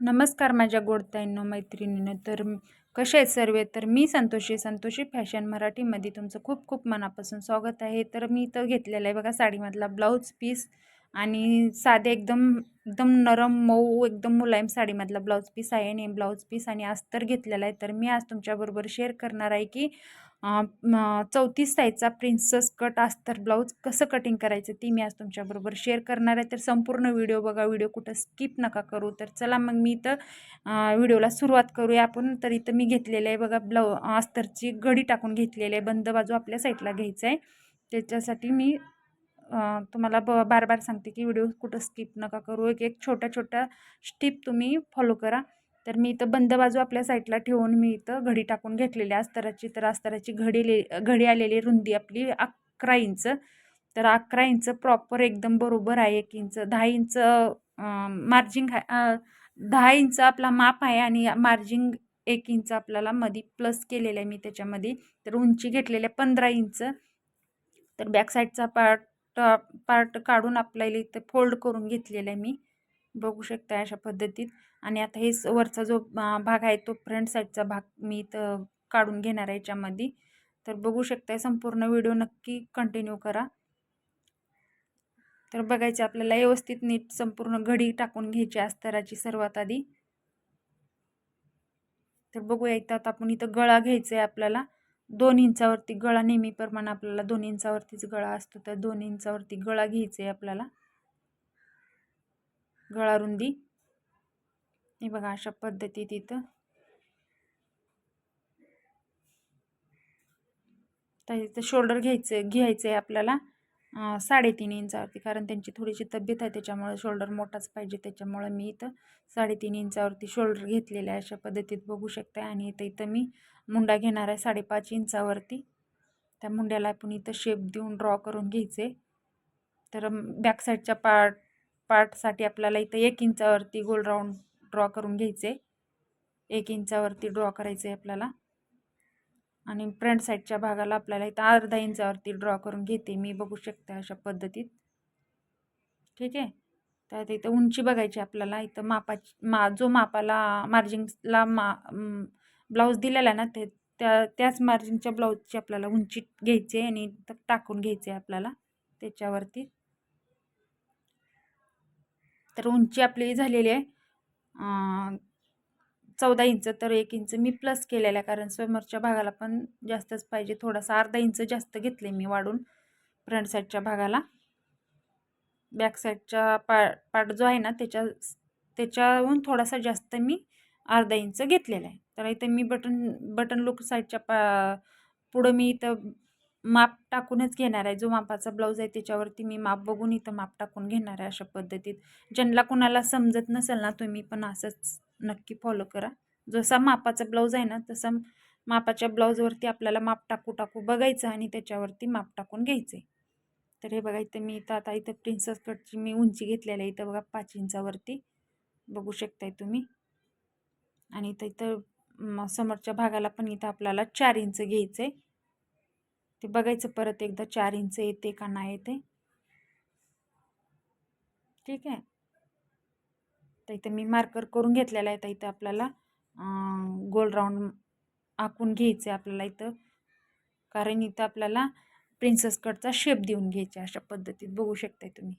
नमस्कार माझ्या गोडताईंनो मैत्रिणीनं. तर कसे आहेत सर्व? तर मी संतोषी संतोषी फॅशन मराठीमध्ये तुमचं खूप खूप मनापासून स्वागत आहे. तर मी इथं घेतलेलं आहे बघा साडीमधला ब्लाऊज पीस आणि साधे एकदम एकदम नरम मऊ एकदम मुलायम साडीमधला ब्लाऊज पीस आहे आणि ब्लाऊज पीस आणि अस्तर घेतलेला आहे. तर मी आज तुमच्याबरोबर शेअर करणार आहे की चौतीस साईजचा प्रिन्सेस कट अस्तर ब्लाऊज कसं कटिंग करायचं ती मी आज तुमच्याबरोबर शेअर करणार आहे. तर संपूर्ण व्हिडिओ बघा व्हिडिओ कुठं स्किप नका करू. तर चला मग मी इथं व्हिडिओला सुरुवात करूया. आपण तर इथं मी घेतलेलं आहे बघा ब्लाऊ अस्तरची घडी टाकून घेतलेली आहे. बंद बाजू आपल्या साईडला घ्यायचं आहे. त्याच्यासाठी मी तुम्हाला ब बार बार सांगते की व्हिडिओ कुठं स्किप नका करू. एक एक छोट्या छोट्या स्टिप तुम्ही फॉलो करा. तर मी इथं बंद बाजू आपल्या साईडला ठेवून मी इथं घडी टाकून घेतलेली अस्तराची तर अस्तराची घडी ले घडी आलेली रुंदी आपली अकरा इंच. तर अकरा इंच प्रॉपर एकदम बरोबर आहे एक इंच. दहा इंच मार्जिंग दहा इंच आपला माप आहे आणि मार्जिंग एक इंच आपल्याला मध्ये प्लस केलेलं आहे मी त्याच्यामध्ये. तर उंची घेतलेली आहे पंधरा इंच. तर बॅक साईडचा पार्ट पार्ट काढून आपल्याला इथं फोल्ड करून घेतलेला आहे मी. बघू शकता अशा पद्धतीत. आणि आता हे स- वरचा जो भाग आहे तो फ्रंट साईडचा भाग मी इथं काढून घेणार आहे याच्यामध्ये. तर बघू शकताय संपूर्ण व्हिडिओ नक्की कंटिन्यू करा. तर बघायचं आपल्याला व्यवस्थित नीट संपूर्ण घडी टाकून घ्यायची अस्तराची सर्वात आधी. तर बघूया इथं आता आपण इथं गळा घ्यायचा आहे आपल्याला. दोन इंचावरती गळा नेहमीप्रमाणे आपल्याला दोन इंचावरतीच गळा असतो. तर दोन इंचावरती गळा घ्यायचा आहे आपल्याला. गळारुंदी. हे बघा अशा पद्धतीत इथं तर इथं शोल्डर घ्यायचं घ्यायचं आहे आपल्याला साडेतीन इंचावरती कारण त्यांची थोडीशी तब्येत आहे त्याच्यामुळे शोल्डर मोठाच पाहिजे त्याच्यामुळे मी इथं साडेतीन इंचावरती शोल्डर घेतलेलं आहे अशा पद्धतीत बघू शकते आणि इथं इथं मी मुंडा घेणार आहे साडेपाच इंचावरती. त्या मुंड्याला आपण इथं शेप देऊन ड्रॉ करून घ्यायचे तर बॅक साईडच्या पार्ट पार्टसाठी आपल्याला इथं एक इंचावरती गोल राऊंड ड्रॉ करून घ्यायचे. एक इंचावरती ड्रॉ करायचे आहे आपल्याला. आणि फ्रंट साईडच्या भागाला आपल्याला इथं अर्धा इंचावरती ड्रॉ करून घेते मी बघू शकते अशा पद्धतीत. ठीक आहे? तर इथं उंची बघायची आपल्याला. इथं मापाची मा जो मापाला मार्जिंगला मा ब्लाऊज दिलेला आहे ना ते त्या त्याच मार्जिंगच्या ब्लाऊजची आपल्याला उंची घ्यायची आहे आणि टाकून घ्यायची आहे आपल्याला त्याच्यावरती. तर उंची आपली झालेली आहे. चौदा इंच तर एक इंच मी प्लस केलेला आहे कारण समोरच्या भागाला पण जास्तच पाहिजे. थोडासा अर्धा इंच जास्त घेतले मी वाढून फ्रंट साईडच्या भागाला. बॅक साईडच्या पा पार्ट जो आहे ना त्याच्या त्याच्याहून थोडासा जास्त मी अर्धा इंच घेतलेला आहे. तर इथं मी बटन बटन लुक साईडच्या पा पुढं मी इथं माप टाकूनच घेणार आहे. जो मापाचा ब्लाऊज आहे त्याच्यावरती मी माप बघून इथं माप टाकून घेणार आहे अशा पद्धतीत. ज्यांना कुणाला समजत नसेल ना तुम्ही पण असंच नक्की फॉलो करा. जसा मापाचा ब्लाऊज आहे ना तसा मापाच्या ब्लाऊजवरती आपल्याला माप टाकू टाकू बघायचं आणि त्याच्यावरती माप टाकून घ्यायचं. आहे तर हे बघा इथं मी इथं आता इथं प्रिन्सेस कटची मी उंची घेतलेली आहे. इथं बघा पाच इंचावरती. बघू शकताय तुम्ही. आणि इथं इथं समोरच्या भागाला पण इथं आपल्याला चार इंच घ्यायचं. आहे ते बघायचं परत एकदा चार इंच येते का नाही येते. ठीक आहे. तर इथं मी मार्कर करून घेतलेला आहे तर इथं आपल्याला गोल राऊंड आखून घ्यायचं आहे आपल्याला इथं. कारण इथं आपल्याला प्रिन्सेस कटचा शेप देऊन घ्यायचा अशा पद्धतीत. बघू शकताय तुम्ही.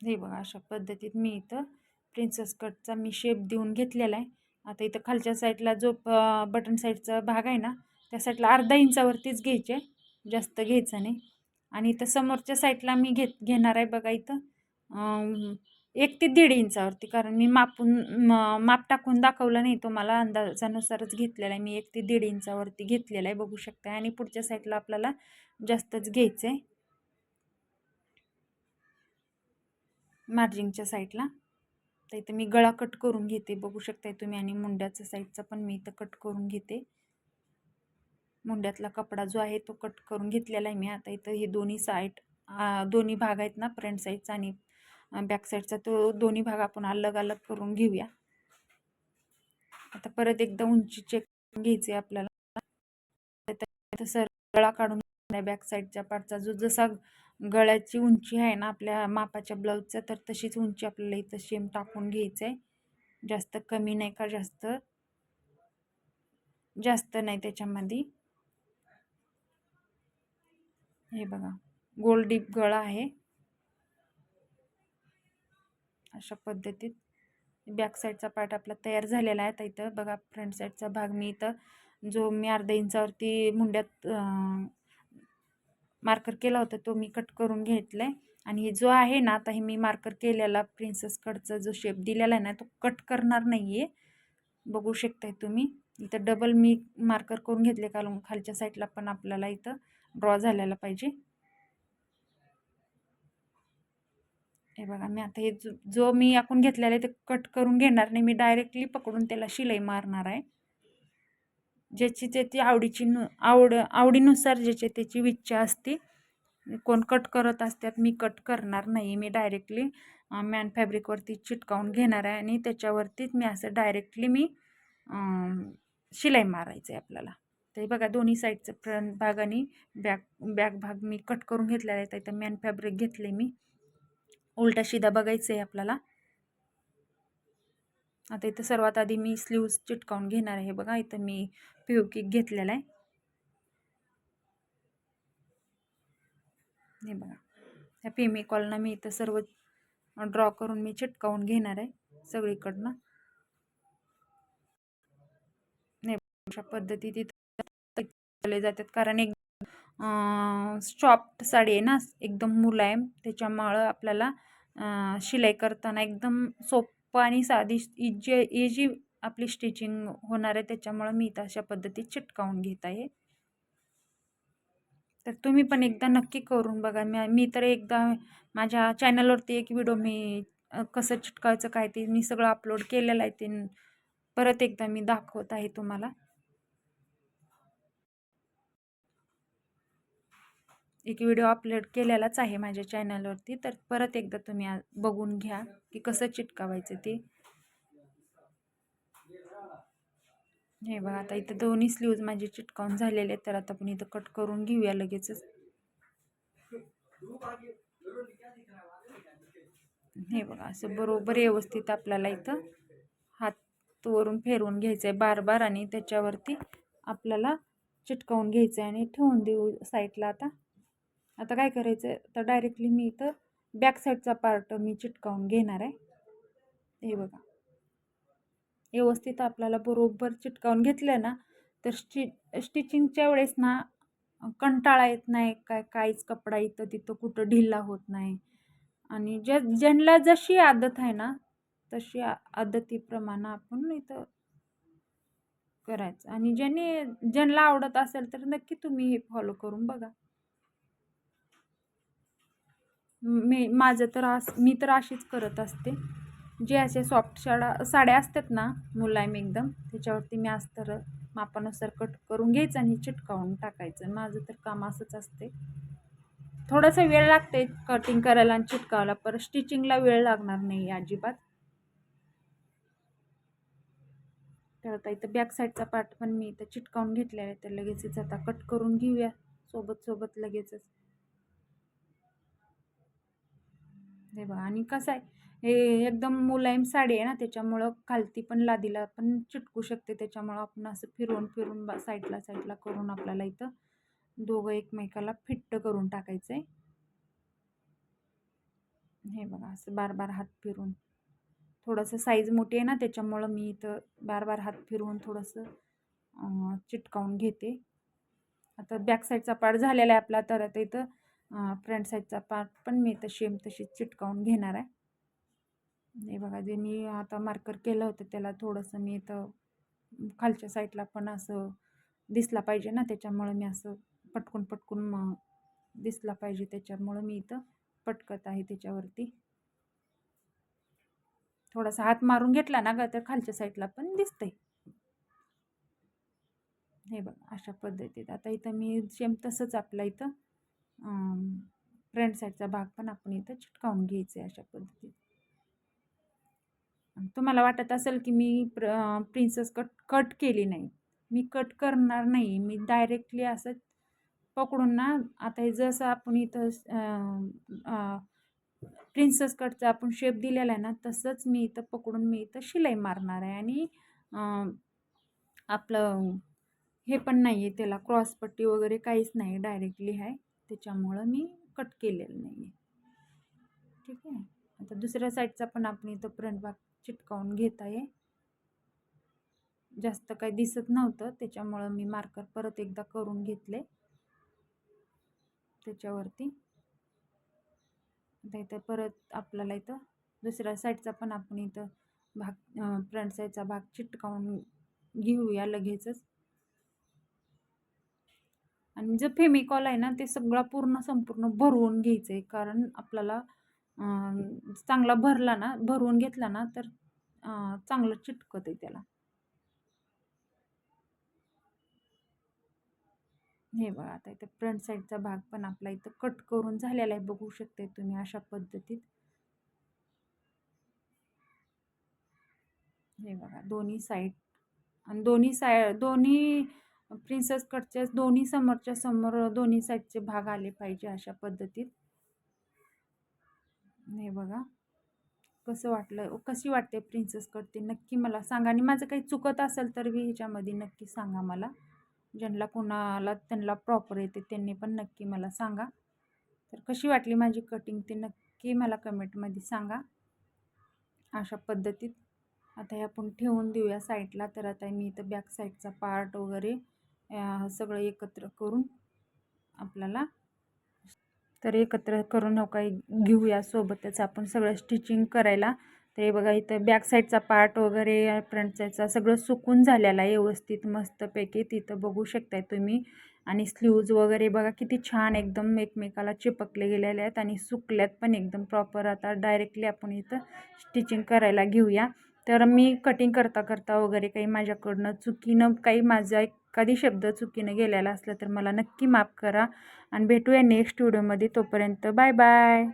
हे बघा अशा पद्धतीत मी इथं प्रिन्सेस कटचा मी शेप देऊन घेतलेला आहे. आता इथं खालच्या साईडला जो बटन साईडचा भाग आहे ना त्या साईडला अर्धा इंचावरतीच घ्यायचे जास्त घ्यायचं नाही. आणि इथं समोरच्या साईडला मी घेत घेणार आहे बघा इथं एक ते दीड इंचावरती कारण मी मापून म- माप टाकून दाखवलं नाही तुम्हाला अंदाजानुसारच घेतलेला आहे. मी एक ते दीड इंचावरती घेतलेला आहे बघू शकता आणि पुढच्या साईडला आपल्याला जास्तच घ्यायचं आहे मार्जिंगच्या साईडला. तर इथं मी गळा कट करून घेते. बघू शकताय तुम्ही. आणि मुंड्याच्या साईडचा पण मी इथं कट करून घेते. मुंड्यातला कपडा जो आहे तो कट करून घेतलेला आहे मी. आता इथं हे दोन्ही साईड दोन्ही भाग आहेत ना फ्रंट साईडचा आणि बॅक साईडचा तो दोन्ही भाग आपण अलग अलग करून घेऊया. आता परत एकदा उंची चेक घ्यायची आहे आपल्याला. सर गळा काढून बॅक साईडच्या पार्टचा जो जसा गळ्याची उंची आहे ना आपल्या मापाच्या ब्लाऊजचं तर तशीच उंची आपल्याला इथं शेम टाकून घ्यायचं आहे जास्त कमी नाही का जास्त? जास्त नाही त्याच्यामध्ये. हे बघा गोल डीप गळा आहे. अशा पद्धतीत. बॅक साईडचा पार्ट आपला तयार झालेला आहे तर इथं. बघा फ्रंट साईडचा भाग मी इथं जो मी अर्धा इंचावरती मुंड्यात मार्कर केला होता तो मी कट करून घेतला आहे आणि हे जो आहे ना आता हे मी मार्कर केलेला प्रिन्सेस कटचा जो शेप दिलेला आहे ना तो कट करणार नाही आहे बघू शकताय तुम्ही. इथं डबल मी मार्कर करून घेतले कारण खालच्या साईडला पण आपल्याला इथं ड्रॉ झालेला पाहिजे. हे बघा मी आता हे जो जो मी आखून घेतलेला आहे ते कट करून घेणार नाही. मी डायरेक्टली पकडून त्याला शिलाई मारणार आहे. ज्याची त्याची आवडीची नु आवड आवडीनुसार ज्याची त्याची इच्छा असते कोण कट करत असतात मी कट करणार नाही. मी डायरेक्टली मॅन फॅब्रिकवरती चिटकावून घेणार आहे आणि त्याच्यावरतीच मी असं डायरेक्टली मी शिलाई मारायचं आहे आपल्याला. तर बघा दोन्ही साईडचं फ्रंट भाग आणि बॅक बॅक भाग मी कट करून घेतलेला आहे. तर मॅन फॅब्रिक घेतले मी. उलटा शिदा बघायचं आहे आपल्याला. आता इथं सर्वात आधी मी स्लीव्ज चिटकावून घेणार आहे बघा. इथं मी पिओ केक घेतलेला आहे. हे बघा. ह्या पेमी मी इथं सर्व ड्रॉ करून मी चिटकावून घेणार आहे सगळीकडनं. अशा पद्धती तिथं जातात. कारण एक सॉफ्ट साडी आहे ना एकदम मुलायम. त्याच्यामुळं आपल्याला शिलाई करताना एकदम सोपं आणि साधी इजी इजी आपली स्टिचिंग होणार आहे त्याच्यामुळं मी इथं अशा पद्धतीत चिटकावून घेत आहे. तर तुम्ही पण एकदा नक्की करून बघा. मी मी तर एकदा माझ्या चॅनलवरती एक व्हिडिओ मी कसं चिटकायचं काय ते मी सगळं अपलोड केलेलं आहे ते परत एकदा मी दाखवत आहे तुम्हाला. एक व्हिडिओ अपलोड केलेलाच आहे माझ्या चॅनलवरती तर परत एकदा तुम्ही बघून घ्या की कसं चिटकावायचं ते. हे बघा आता इथं दोन्ही स्लीव्ज माझे चिटकावून झालेले आहेत तर आता आपण इथं कट करून घेऊया लगेचच. हे बघा असं बरोबर व्यवस्थित आपल्याला इथं हात वरून फेरवून घ्यायचं आहे बार बार आणि त्याच्यावरती आपल्याला चिटकावून घ्यायचं आहे आणि ठेवून देऊ साईडला आता. आता काय करायचं आहे तर डायरेक्टली मी इथं बॅक साईडचा पार्ट मी चिटकावून घेणार आहे. हे बघा. व्यवस्थित आपल्याला बरोबर चिटकावून घेतलं ना तर स्टि स्टिचिंगच्या वेळेस ना कंटाळा येत नाही. काय काहीच कपडा इथं तिथं कुठं ढिल्ला होत नाही. आणि ज्या ज्यांना जशी आदत आहे ना तशी आदतीप्रमाणे आपण इथं करायचं. आणि ज्याने ज्यांना आवडत असेल तर नक्की तुम्ही हे फॉलो करून बघा. मी माझं तर अस मी तर अशीच करत असते. जे असे सॉफ्ट शाडा साड्या असतात ना मुलायम एकदम त्याच्यावरती मी अस्तर मापानुसार कट करून घ्यायचं आणि चिटकावून टाकायचं. माझं तर काम असंच असते. थोडासा वेळ लागते कटिंग करायला आणि चिटकावायला पर स्टिचिंगला वेळ लागणार नाही अजिबात. तर आता इथं बॅक साईडचा पार्ट पण मी इथं चिटकावून घेतलेला आहे. तर लगेचच आता कट करून घेऊया. सोबत सोबत लगेचच. हे बघा आणि कसं आहे हे एकदम मुलायम साडी आहे ना त्याच्यामुळं खालती पण लादीला पण चिटकू शकते. त्याच्यामुळं आपण असं फिरवून फिरून बा साईडला साईडला करून आपल्याला इथं दोघं एकमेकाला फिट्ट करून टाकायचं आहे हे बघा असं बार बार हात फिरून थोडंसं साईज मोठी आहे ना त्याच्यामुळं मी इथं बार बार हात फिरवून थोडंसं चिटकावून घेते. आता बॅक साईडचा पार्ट झालेला आहे आपला तर आता इथं फ्रंट साईडचा पार्ट पण मी इथं शेम तशीच चिटकावून घेणार आहे. हे बघा जे मी आता मार्कर केलं होतं त्याला थोडंसं मी इथं खालच्या साईडला पण असं दिसला पाहिजे ना त्याच्यामुळं मी असं पटकून पटकून मग दिसला पाहिजे. त्याच्यामुळं मी इथं पटकत आहे त्याच्यावरती. थोडासा हात मारून घेतला ना ग तर खालच्या साईडला पण दिसतंय. हे बघा अशा पद्धतीत. आता इथं मी सेम तसंच आपल्या इथं फ्रंट साईडचा भाग पण आपण इथं चिटकावून घ्यायचं आहे अशा पद्धतीत. तुम्हाला वाटत असेल की मी प्र प्रिन्सेस कट कट केली नाही. मी कट करणार नाही. मी डायरेक्टली असं पकडून ना आता हे जसं आपण इथं प्रिन्सेस कटचा आपण शेप दिलेला आहे ना तसंच मी इथं पकडून मी इथं शिलाई मारणार आहे. आणि आपलं हे पण नाही आहे त्याला क्रॉसपट्टी वगैरे काहीच नाही डायरेक्टली आहे. त्याच्यामुळं मी कट केलेलं नाही आहे ठीक आहे? आता दुसऱ्या साईडचा पण आपण इथं फ्रंट भाग चिटकावून घेत आहे जास्त काही दिसत नव्हतं त्याच्यामुळं मी मार्कर परत एकदा करून घेतले. त्याच्यावरती. आता इथं परत आपल्याला इथं दुसऱ्या साईडचा पण आपण इथं भाग फ्रंट साईडचा भाग चिटकावून घेऊया लगेचच. आणि जे फेमिकॉल आहे ना ते सगळा पूर्ण संपूर्ण भरवून घ्यायचं आहे. कारण आपल्याला चांगला भरला ना भरवून घेतला ना तर चांगलं चिटकत आहे त्याला. हे बघा आता इथं फ्रंट साईडचा भाग पण आपला इथं कट करून झालेला आहे. बघू शकते तुम्ही अशा पद्धतीत. हे बघा दोन्ही साईड आणि दोन्ही साय दोन्ही प्रिन्सेस कटच्या दोन्ही समोरच्या समोर दोन्ही साईडचे भाग आले पाहिजे अशा पद्धतीत. हे बघा. कसं वाटलं? कशी वाटते प्रिन्सेस कट ते नक्की मला सांगा. आणि माझं काही चुकत असेल तर बी ह्याच्यामध्ये नक्की सांगा मला. ज्यांना कोणाला त्यांना प्रॉपर येते त्यांनी पण नक्की मला सांगा. तर कशी वाटली माझी कटिंग ते? नक्की मला कमेंटमध्ये सांगा. अशा पद्धतीत. आता हे आपण ठेवून देऊया साईडला तर आता मी इथं बॅक साईडचा पार्ट वगैरे सगळं एकत्र करून आपल्याला तर एकत्र करून हो काही घेऊया सोबतच आपण सगळं स्टिचिंग करायला. तर हे बघा इथं बॅक साईडचा पार्ट वगैरे फ्रंट साईडचा सगळं सुकून झालेला आहे व्यवस्थित मस्तपैकी. तिथं बघू शकताय तुम्ही. आणि स्लीव्ज वगैरे बघा किती छान एकदम एकमेकाला चिपकले गेलेले आहेत आणि सुकल्यात पण एकदम प्रॉपर आता डायरेक्टली आपण इथं स्टिचिंग करायला घेऊया. तर मी कटिंग करता करता वगैरे काही माझ्याकडनं चुकीनं काही माझा एखादी शब्द चुकीनं गेलेला असला तर मला नक्की माफ करा. आणि भेटूया नेक्स्ट व्हिडिओमध्ये तोपर्यंत बाय बाय